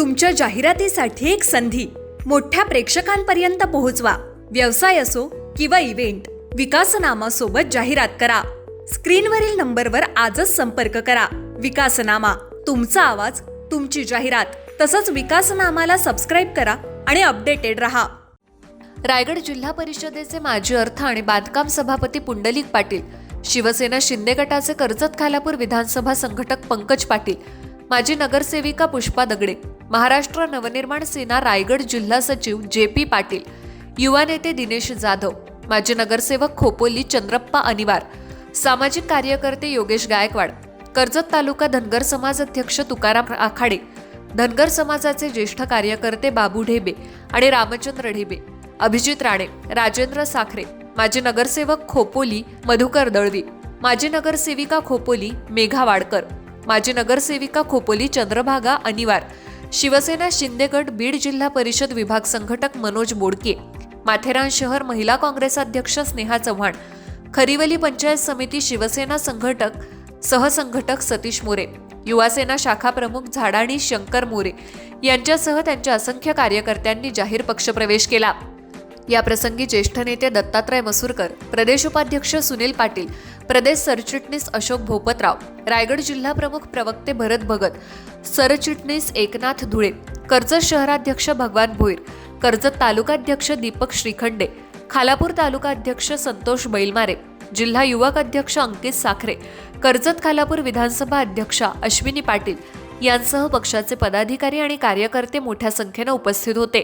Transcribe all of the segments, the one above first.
तुमच्या जाहिरातीसाठी एक संधी. मोठ्या प्रेक्षकांपर्यंत पोहोचवा. व्यवसाय असो किंवा इव्हेंट विकासनामासोबत जाहिरात करा. स्क्रीनवरील नंबरवर आजच संपर्क करा. विकासनामा तुमचा आवाज तुमची जाहिरात तसंच विकासनामाला सबस्क्राईब करा आणि अपडेटेड रहा. रायगड जिल्हा परिषदेचे माजी अर्थ आणि बांधकाम सभापती पुंडलिक पाटील शिवसेना शिंदे गटाचे कर्जत खालापूर विधानसभा संघटक पंकज पाटील माजी नगरसेविका पुष्पा दगडे महाराष्ट्र नवनिर्माण सेना रायगड जिल्हा सचिव जे पी पाटील युवा नेते दिनेश जाधव माजी नगरसेवक खोपोली चंद्रप्पा अनिवार सामाजिक कार्यकर्ते योगेश गायकवाड कर्जत तालुका धनगर समाज अध्यक्ष तुकाराम आखाडे धनगर समाजाचे ज्येष्ठ कार्यकर्ते बाबू ढेबे आणि रामचंद्र ढेबे अभिजित राणे राजेंद्र साखरे माजी नगरसेवक खोपोली मधुकर दळवी माजी नगरसेविका खोपोली मेघा वाडकर माजी नगरसेविका खोपोली चंद्रभागा अनिवार शिवसेना शिंदेगड बीड जिल्हा परिषद विभाग संघटक मनोज बोडके माथेरान शहर महिला काँग्रेस अध्यक्ष स्नेहा चव्हाण खरिवली पंचायत समिती शिवसेना संघटक सहसंघटक सतीश मोरे युवासेना शाखा प्रमुख झाडाणी शंकर मोरे यांच्यासह त्यांच्या असंख्य कार्यकर्त्यांनी जाहीर पक्षप्रवेश केला. या प्रसंगी ज्येष्ठ नेते दत्तात्रय मसूरकर प्रदेश उपाध्यक्ष सुनील पाटील प्रदेश सरचिटणीस अशोक भोपतराव रायगड जिल्हा प्रमुख प्रवक्ते भरत भगत सरचिटणीस एकनाथ धुळे कर्जत शहराध्यक्ष भगवान भोईर कर्जत तालुकाध्यक्ष दीपक श्रीखंडे खालापूर तालुका अध्यक्ष संतोष बैलमारे जिल्हा युवक अध्यक्ष अंकित साखरे कर्जत खालापूर विधानसभा अध्यक्षा अश्विनी पाटील यांसह पक्षाचे पदाधिकारी आणि कार्यकर्ते मोठ्या संख्येनं उपस्थित होते.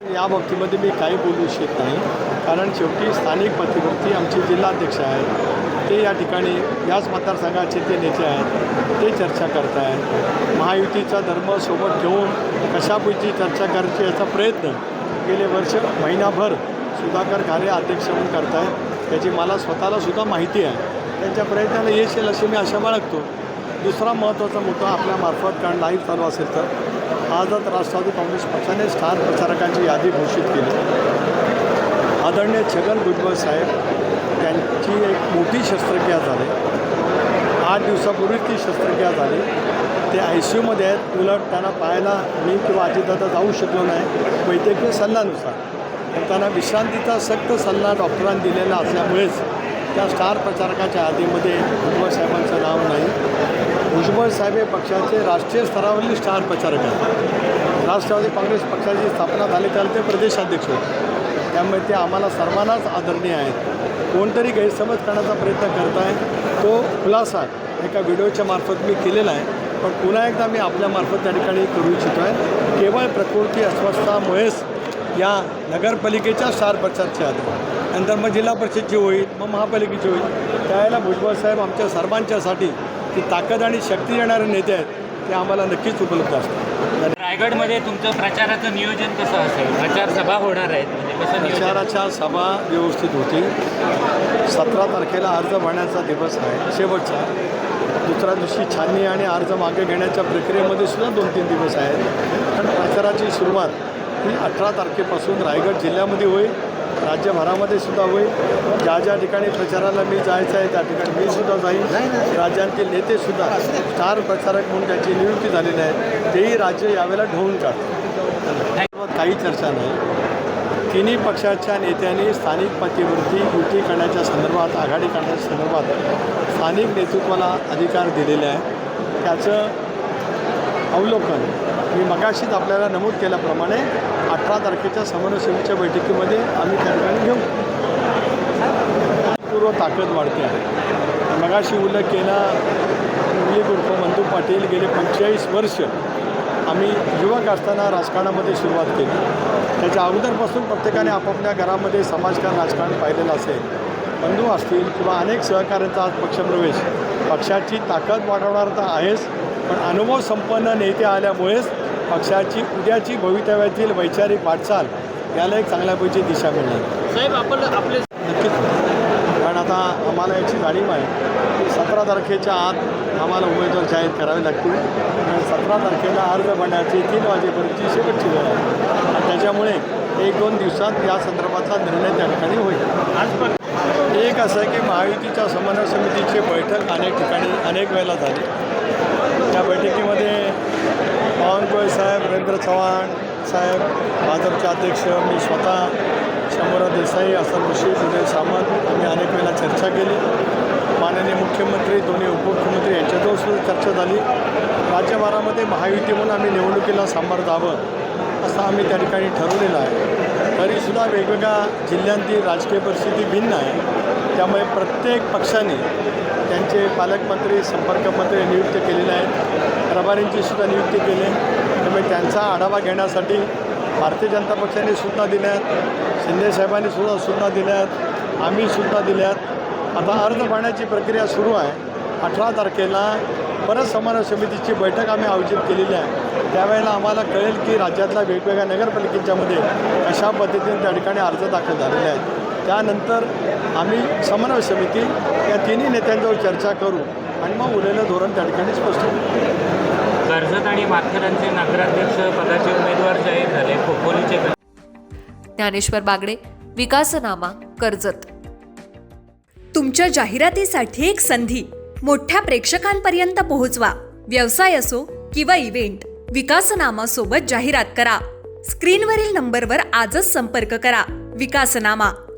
या बाबतीमध्ये मी काही बोलू इच्छित नाही. कारण शेवटी स्थानिक प्रतिभूती आमचे जिल्हाध्यक्ष आहेत. ते या ठिकाणी याच मतदारसंघाचे ते नेते आहेत ते चर्चा करत आहेत महायुतीचा धर्म सोबत घेऊन कशापैकी चर्चा करायची याचा प्रयत्न गेले वर्ष महिनाभर सुधाकर घारे अध्यक्ष म्हणून करतायत. त्याची मला स्वतःला सुद्धा माहिती आहे. त्यांच्या प्रयत्नाला यश येईल अशी मी आशा बाळगतो. दुसरा महत्त्वाचा मुद्दा आपल्यामार्फत कारण लाईव्ह चालू असेल तर आजच राष्ट्रवादी काँग्रेस पक्षाने स्टार प्रचारकांची यादी घोषित केली. आदरणीय छगन भुजबळ साहेब त्यांची एक मोठी शस्त्रक्रिया झाली. आठ दिवसापूर्वी ती शस्त्रक्रिया झाली. ते आय सी यूमध्ये आहेत. उलट त्यांना पाहायला मी किंवा अजितदादा जाऊ शकलो नाही. वैद्यकीय सल्ल्यानुसार. पण त्यांना विश्रांतीचा सक्त सल्ला डॉक्टरांनी दिलेला असल्यामुळेच त्या स्टार प्रचारकाच्या यादीमध्ये भुजबळ साहेबांचं नाव नाही. भुजबळ साहेब हे पक्षाचे राष्ट्रीय स्तरावरील स्टार प्रचारक आहेत. राष्ट्रवादी काँग्रेस पक्षाची स्थापना झाली त्याला ते प्रदेशाध्यक्ष होते. त्यामुळे ते आम्हाला सर्वांनाच आदरणीय आहेत. कोणतरी गैरसमज करण्याचा प्रयत्न करत आहे. तो खुलासा एका व्हिडिओच्या मार्फत मी केलेला आहे. पण पुन्हा एकदा मी आपल्यामार्फत त्या ठिकाणी करू इच्छितो आहे केवळ प्रकृती अस्वस्थामुळेच या नगरपालिकेच्या स्टार प्रचारच्या आहेत. नंतर मग जिल्हा परिषदची होईल मग महापालिकेची होईल. त्यावेळेला भुजबळ साहेब आमच्या सर्वांच्यासाठी ती ताकद आणि शक्ती देणारे नेते आहेत ते आम्हाला नक्कीच उपलब्ध असतात. रायगडमध्ये तुमचं प्रचाराचं नियोजन कसं असेल? प्रचार सभा होणार आहेत म्हणजे प्रचाराच्या सभा व्यवस्थित होतील. सतरा तारखेला अर्ज भरण्याचा दिवस आहे शेवटचा. दुसऱ्या दिवशी छाननी आणि अर्ज मागे घेण्याच्या प्रक्रियेमध्ये सुद्धा दोन तीन दिवस आहेत. पण प्रचाराची सुरुवात ही अठरा तारखेपासून रायगड जिल्ह्यामध्ये होईल. राज्यभरामध्ये सुद्धा होईल. ज्या ज्या ठिकाणी प्रचाराला मी जायचं आहे त्या ठिकाणी मी सुद्धा जाईन. राज्यांतील नेतेसुद्धा स्टार प्रचारक म्हणून त्यांची नियुक्ती झालेली आहे. तेही राज्य यावेळेला ढवळून काढतात काही चर्चा नाही. तिन्ही पक्षाच्या नेत्यांनी स्थानिक पातळीवरती युती करण्याच्या संदर्भात आघाडी करण्याच्या संदर्भात स्थानिक नेतृत्वाला अधिकार दिलेले आहे त्याचं अवलोकन. मी मगाशीच आपल्याला नमूद केल्याप्रमाणे अठरा तारखेच्या समन्वय समितीच्या बैठकीमध्ये आम्ही त्या ठिकाणी घेऊ. पूर्व ताकद वाढते. आहे मगाशी उल्लेख केला मुरली उर्फ मंदू पाटील गेले पंचेचाळीस वर्ष आम्ही युवक असताना राजकारणामध्ये सुरुवात केली. त्याच्या अगोदरपासून प्रत्येकाने आपापल्या घरामध्ये समाजकारण राजकारण पाहिलेलं असेल. बंधू असतील किंवा अनेक सहकार्यांचा आज पक्षप्रवेश. पक्षाची ताकद वाढवणार तर आहेच. पण अनुभव संपन्न नेते आल्यामुळेच पक्षाची उद्याची भवितव्यातील वैचारिक वाटचाल याला एक चांगल्यापैकी दिशा मिळणार. साहेब आपण आपले नक्कीच. कारण आता आम्हाला याची जाणीव आहे. की सतरा तारखेच्या आत आम्हाला उमेदवार जाहीर करावे लागतील. आणि सतरा तारखेला अर्ज भरण्याची तीन वाजेपर्यंतची शेवटची वेळ आहे. त्याच्यामुळे एक दोन दिवसात या संदर्भातला निर्णय त्या ठिकाणी होईल. आज पण एक असं आहे की महायुतीच्या समन्वय समितीची बैठक अनेक ठिकाणी अनेक वेळेला झाली. त्या बैठकीमध्ये बावनकुळे साहेब रवींद्र चव्हाण साहेब भाजपचे अध्यक्ष मी स्वतः शंभूराव देसाई असं ऋषी उदय सामंत आम्ही अनेक वेळेला चर्चा केली. माननीय मुख्यमंत्री दोन्ही उपमुख्यमंत्री यांच्याजवळ सुद्धा चर्चा झाली. राज्यभरामध्ये महायुती म्हणून आम्ही निवडणुकीला सामोरं जावं असं आम्ही त्या ठिकाणी ठरवलेलं आहे. तरीसुद्धा वेगवेगळ्या जिल्ह्यांतील राजकीय परिस्थिती भिन्न आहे. त्यामुळे प्रत्येक पक्षाने त्यांचे पालकमंत्री संपर्कमंत्री नियुक्त केलेले आहेत. प्रभारींची सुद्धा नियुक्ती केली. आहे. त्यामुळे त्यांचा आढावा घेण्यासाठी भारतीय जनता पक्षाने सूचना दिल्यात शिंदेसाहेबांनी सुद्धा सूचना दिल्यात आम्ही सूचना दिल्यात आता अर्ज भरण्याची प्रक्रिया सुरू आहे. अठरा तारखेला परत समन्वय समितीची बैठक आम्ही आयोजित केलेली आहे. त्यावेळेला आम्हाला कळेल की राज्यातल्या वेगवेगळ्या नगरपालिकेच्यामध्ये अशा पद्धतीने त्या ठिकाणी अर्ज दाखल झालेले आहेत. त्यानंतर आम्ही समन्वय समिती या तिन्ही नेत्यांजवळ चर्चा करू आणि मग उरलेलं धोरण त्या ठिकाणी स्पष्ट करू. कर्जत आणि माथेरानचे नगराध्यक्ष पदाचे उमेदवार जाहीर झाले. खोपोलीचे ज्ञानेश्वर बागडे विकासनामा कर्जत. तुमच्या जाहिरातीसाठी एक संधी. मोठ्या प्रेक्षकांपर्यंत पोहोचवा. व्यवसाय असो किंवा इव्हेंट विकासनामा सोबत जाहिरात करा. स्क्रीनवरील नंबरवर आजच संपर्क करा. विकासनामा.